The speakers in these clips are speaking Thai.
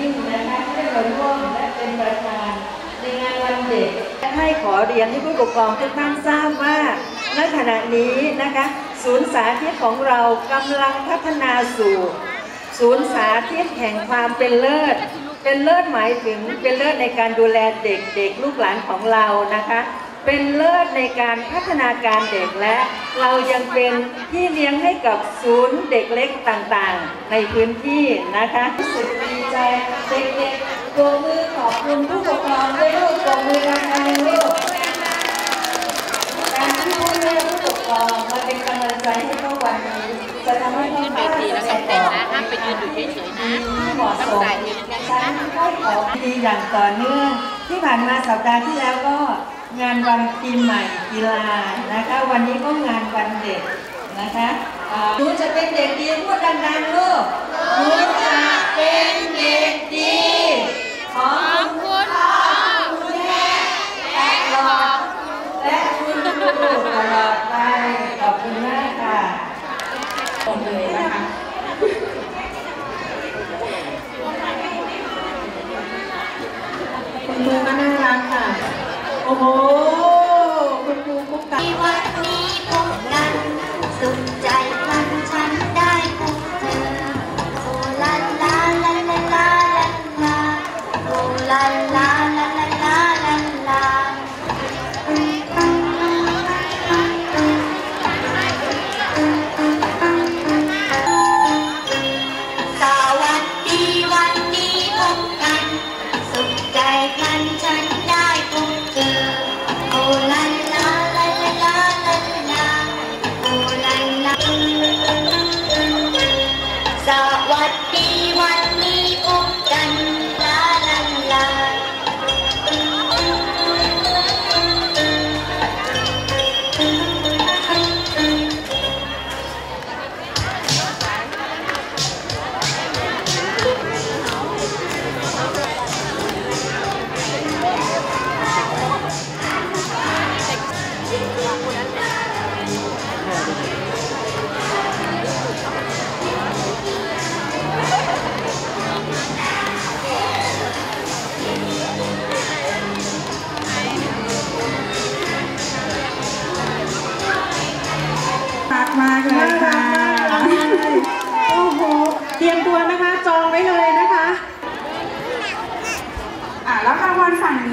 ยิ่งนะคะที่ได้มาร่วมและเป็นประธานในงานวันเด็กและให้ขอเรียนให้ผู้ปกครองทุกท่านทราบว่าณขณะนี้นะคะศูนย์สาธิตของเรากำลังพัฒนาสู่ ศูนย์สาธิตแห่งความเป็นเลิศ เป็นเลิศหมายถึงเป็นเลิศในการดูแลเด็กเด็กลูกหลานของเรานะคะ เป็นเลิศในการพัฒนาการเด็กและเรายังเป็นที่เลี้ยงให้กับศูนย์เด็กเล็กต่างๆ ในพื้นที่นะคะรู้สึกดี เด็กๆตัวมือขอบคุณผู้ปกครองด้วยลูกตัวมือดังๆลูกการที่พ่อแม่ผู้ปกครองมาเป็นกำลังใจให้เขาวันนี้จะทำให้เขาได้แสดงออกห้ามไปยืนอยู่เฉยๆนะเหมาะสมฉันก็ขอดีอย่างต่อเนื่องที่ผ่านมาสัปดาห์ที่แล้วก็งานวันปีใหม่กีฬานะคะ วันนี้ก็งานวันเด็กนะคะหนูจะเป็นเด็กดีพูด happy.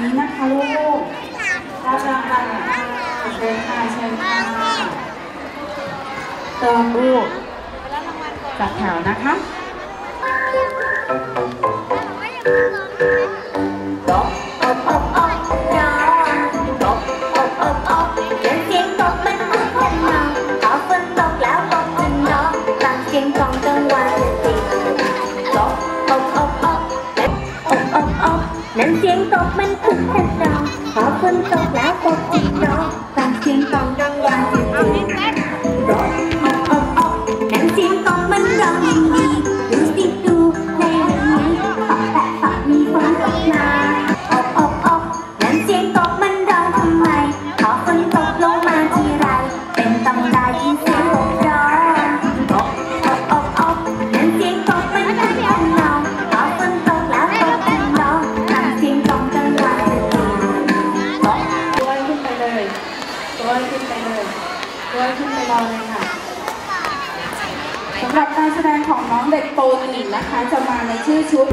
นี้นะคะลูกรับรางวัลค่ะเชิญค่ะเชิญค่ะเติมลูกจัดแถวนะคะ khinh con lão con chim đó tàn chim còn đang hoàng มอีกนะคะ จะมาในชื่อชุด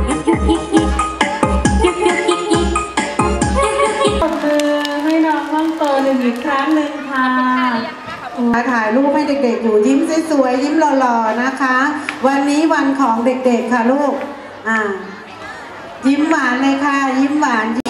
ตบมือให้น้องน้องโตหนึ่งอีกครั้งหนึ่งค่ะมาถ่ายรูปให้เด็กๆอยู่ยิ้มสวยๆยิ้มหล่อๆนะคะ วันนี้วันของเด็กๆค่ะลูกอ่ายิ้มหวานเลยค่ะ ยิ้มหวาน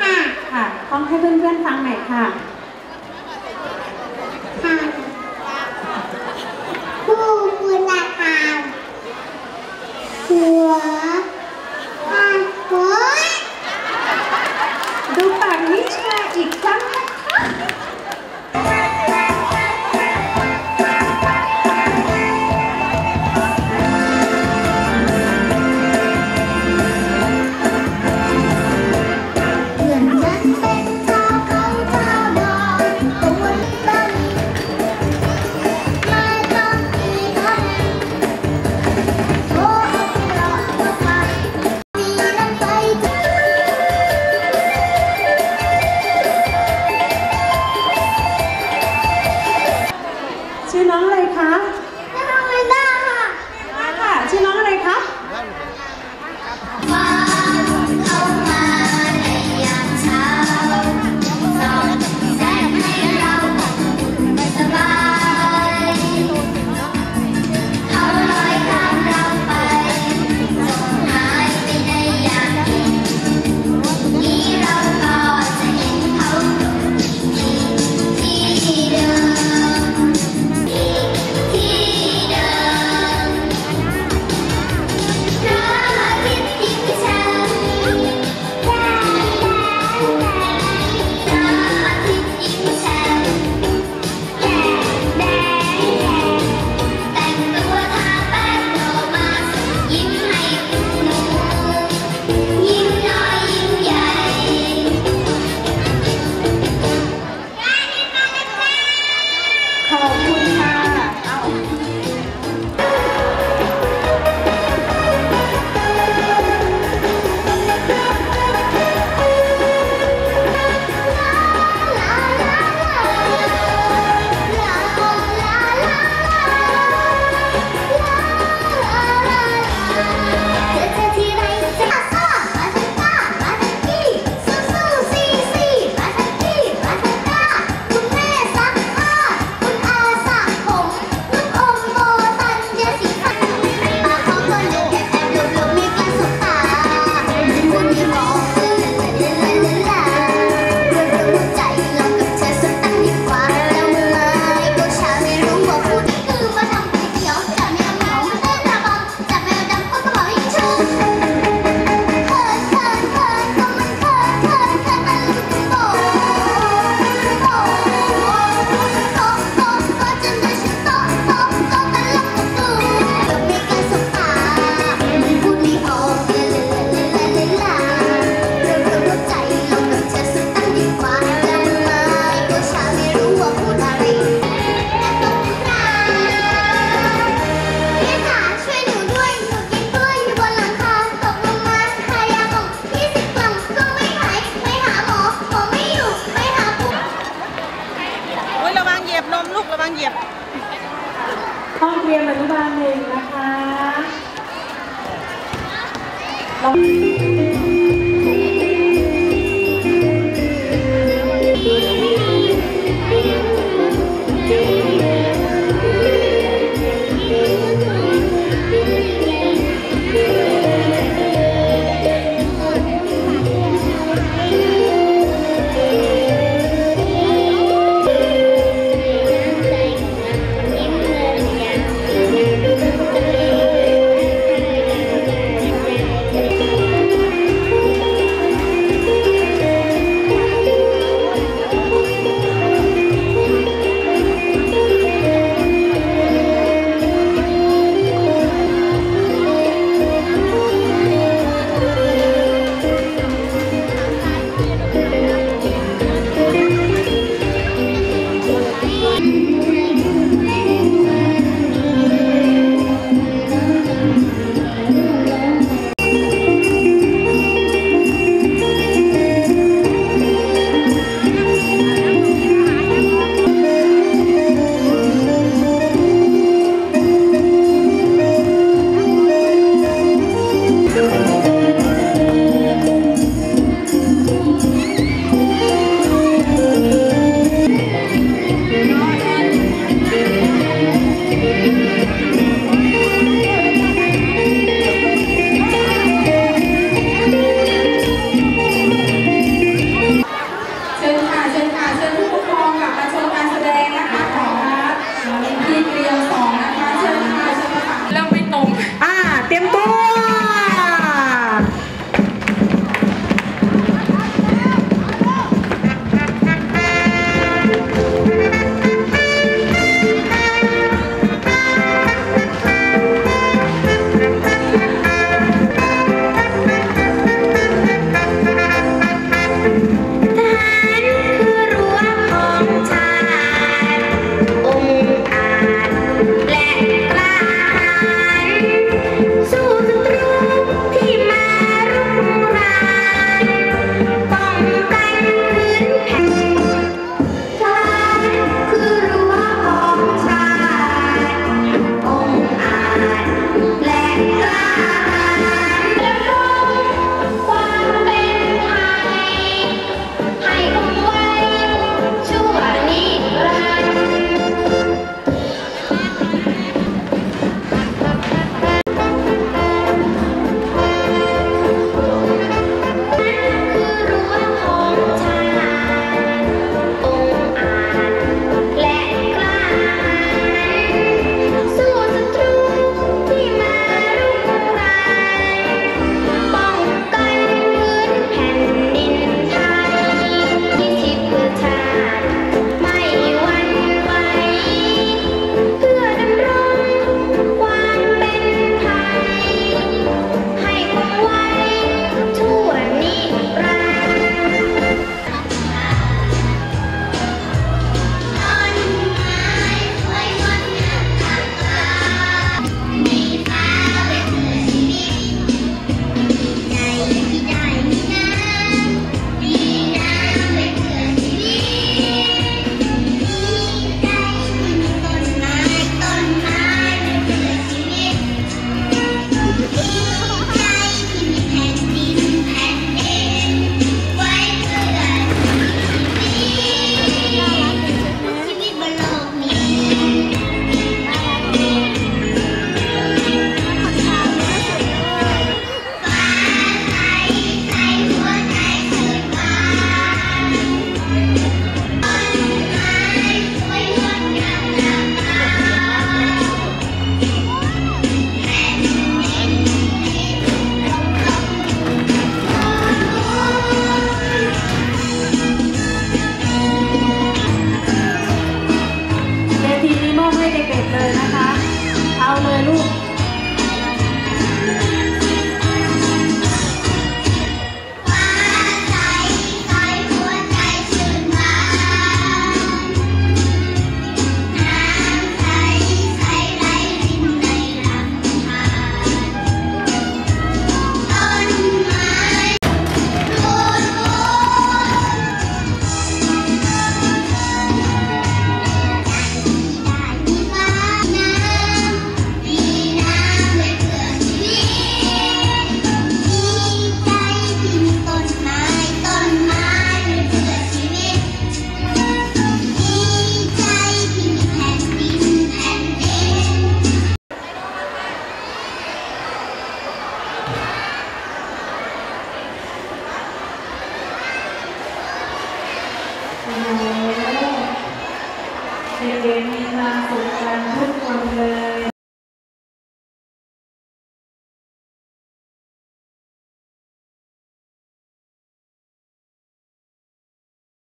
ค่ะค่ะต้องให้เพื่อนๆฟังหน่อยค่ะค่ะผู้บุญธรรมหัวข้าหัวดูปากนิชาอีกครั้ง